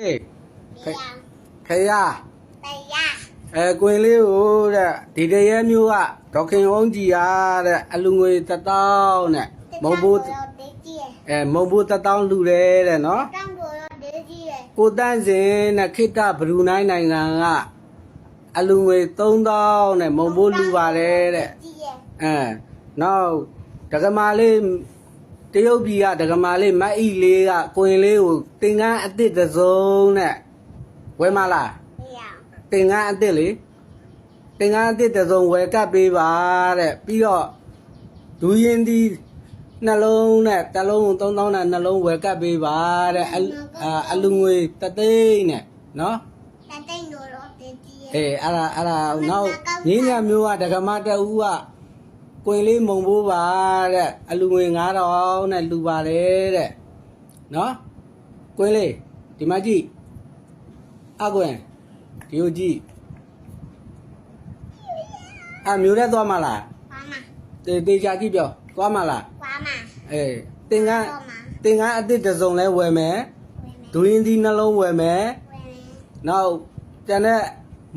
အေးတရားခရတရားအဲကွင်လေးကိုတဲ့ဒီတရဲမျိုးကဒေါခင်အောင်ကြီးရတဲ့အလူငွေတစ်တောင်းနဲ့မုံဘူးတော့တေးကြီးရဲ့အဲမုံဘူးတစ်တောင်းလူတယ်တဲ့နော်တန်းကိုတော့တေးကြီးရဲ့ကိုတန်းစင်နဲ့ခိတ္တဘရူနိုင်းနိုင်ငံကအလူငွေ3000နဲ့မုံဘူးလူပါတယ်တဲ့ကြီးရဲ့အဲနောက်ဒကမာလေး တရုတ်ပြည်ကဒကမာလေးမတ်အီလေးကကိုရင်လေးကိုတင်ကန်းအစ်စ်တစ်စုံနဲ့ဝဲမလားတရားတင်ကန်းအစ်စ်လေတင်ကန်းအစ်စ်တစ်စုံဝယ်ကပ်ပေးပါတဲ့ပြီးတော့ဒူရင်ဒီနှလုံးနဲ့တစ်လုံး3000နဲ့နှလုံးဝယ်ကပ်ပေးပါတဲ့အလူအာအလူငွေတသိန်းနဲ့နော်တန်းတိုင်းတော့တေးကြီးရဲ့အေးအဲ့ဒါအဲ့ဒါနောက်ညင်းညမျိုးကဒကမတအူးက ကွင်လေးမုံဖို့ပါတဲ့အလူငွေ9000နဲ့လူပါတယ်တဲ့နော်ကွင်လေးဒီမှာကြည့်အကွင်ဒီကိုကြည့်အမျိုးတဲ့သွားမလားပါမတေတေချာကြည့်ပြောသွားမလားပါမအေးတင်ကန်းတော့မတင်ကန်းအစ်စ်တစ်စုံလဲဝယ်မယ်ဝင်မယ်ဒူရင်ဒီနှလုံးဝယ်မယ်ဝင်မယ်နောက်ကျန်တဲ့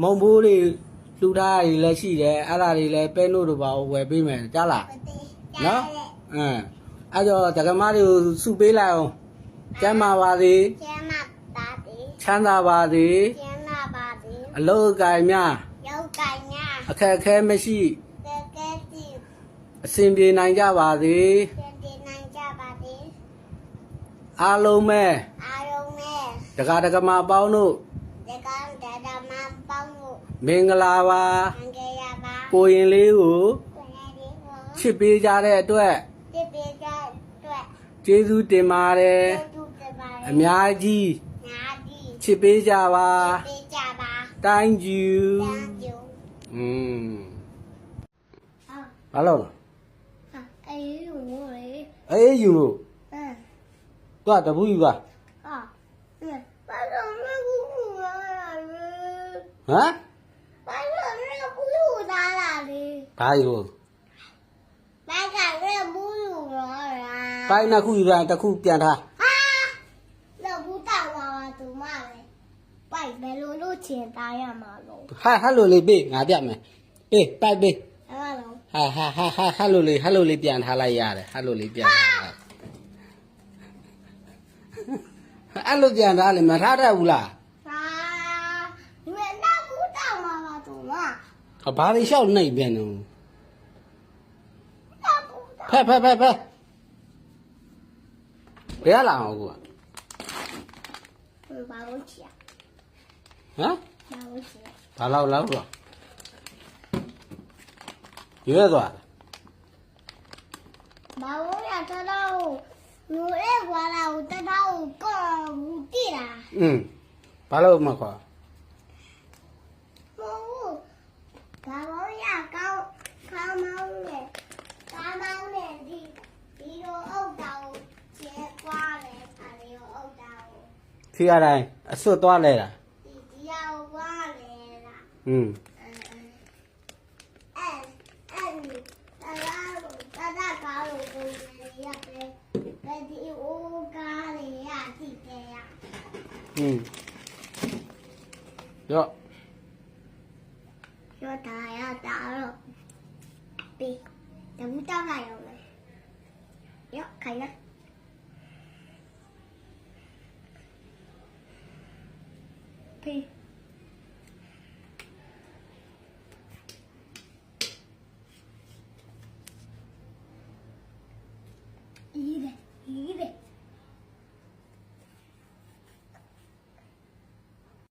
မုံဘိုးတွေ လှူထားတာတွေလည်းရှိတယ်အဲ့ဒါတွေလည်းပဲနို့တို့ပါဝယ်ပေးမယ်ကြားလားပတေးနော်အင်းအဲ့တော့ဒကမတွေကိုစုပေးလိုက်အောင်ကျမ်းမာပါစေကျမ်းမပါတေးချမ်းသာပါစေကျမ်းမပါတေးအလို့အကင်များရောက်ကိုင်ညာအခက်အခဲမရှိကဲကဲစီအစဉ်ပြေနိုင်ကြပါစေကျန်တင်နိုင်ကြပါတေးအားလုံးပဲအားလုံးနဲ့ဒကာဒကမအပေါင်းတို့ဒီကံတဒမပေါင်းလို့ မင်္ဂလာပါအင်္ဂရပါကိုရင်လေးကိုကိုယ်လေးကိုချစ်ပေးကြတဲ့အတွက်တစ်ပြေကအတွက်ကျေးဇူးတင်ပါတယ်တူတပါအများကြီးညာဒီချစ်ပေးကြပါပေးကြပါ Thank you တန်ကျူอืมဟာဘာလို့လဲဟာအေးယူမို့လေအေးယူလို့အင်းသူကတပူယူပါဟာဘာလို့မဘူးလာလဲဟမ်ဘာလို့မဘူး လာလဲဘာယူဘာကလည်းဘူးလာလားပိုင်းနှစ်ခုယူတာတစ်ခုပြန်ထားဟာလောဘူးတောက်လာတူမလေပိုက်ဘယ်လိုလုပ်ချင်သားရမှာလို့ဟာဟလိုလေးပေးငါပြမယ်ပေးပိုက်ပေးအဲ့ဒါလို့ဟာဟာဟာဟာဟလိုလေးဟလိုလေးပြန်ထားလိုက်ရတယ်ဟလိုလေးပြန်ထားလိုက်အဲ့လိုပြန်ထားလေမထားတတ်ဘူးလား ဟာဒီမဲ့နောက်ဘူးတောက်လာပါတူမ ဟော ဘာလို့လျှောက်နှိပ်ပြန်တော့နောက်ဘူးတောက်ဖက်ဖက်ဖက်ဖက်ဘယ်လာအောင်ကူကဘာလို့ချီဟမ်ဘာလို့ချီဘာလောက်လောက်တော့ရွေးသွားဘာလို့ရတော့လူရဲ့ကွာလာကိုတတော်ကိုဘူးတိလားอืมဘာလို့မခေါ် မဟုတ်ဘာလို့ရကောင်းကောင်းမောင်းနဲ့ကောင်းမောင်းနဲ့ဒီဒီလိုအုတ်တော်ကျဲကွာလေအဲဒီလိုအုတ်တော် ခီရတိုင်းအစွတ်သွားလဲတာ ဒီဒီရောက်ကွာလေလား อืม အဲအဲတလားတလားကောင်းလို့ကိုယ်ရပဲဘယ်ဒီအိုးကားလေရတိတယ်ရ อืมရော့ ရောတာရတာတော့ပြီးတမူတောက်လာရောလေရောခိုင်လား pee. Eat it, eat it.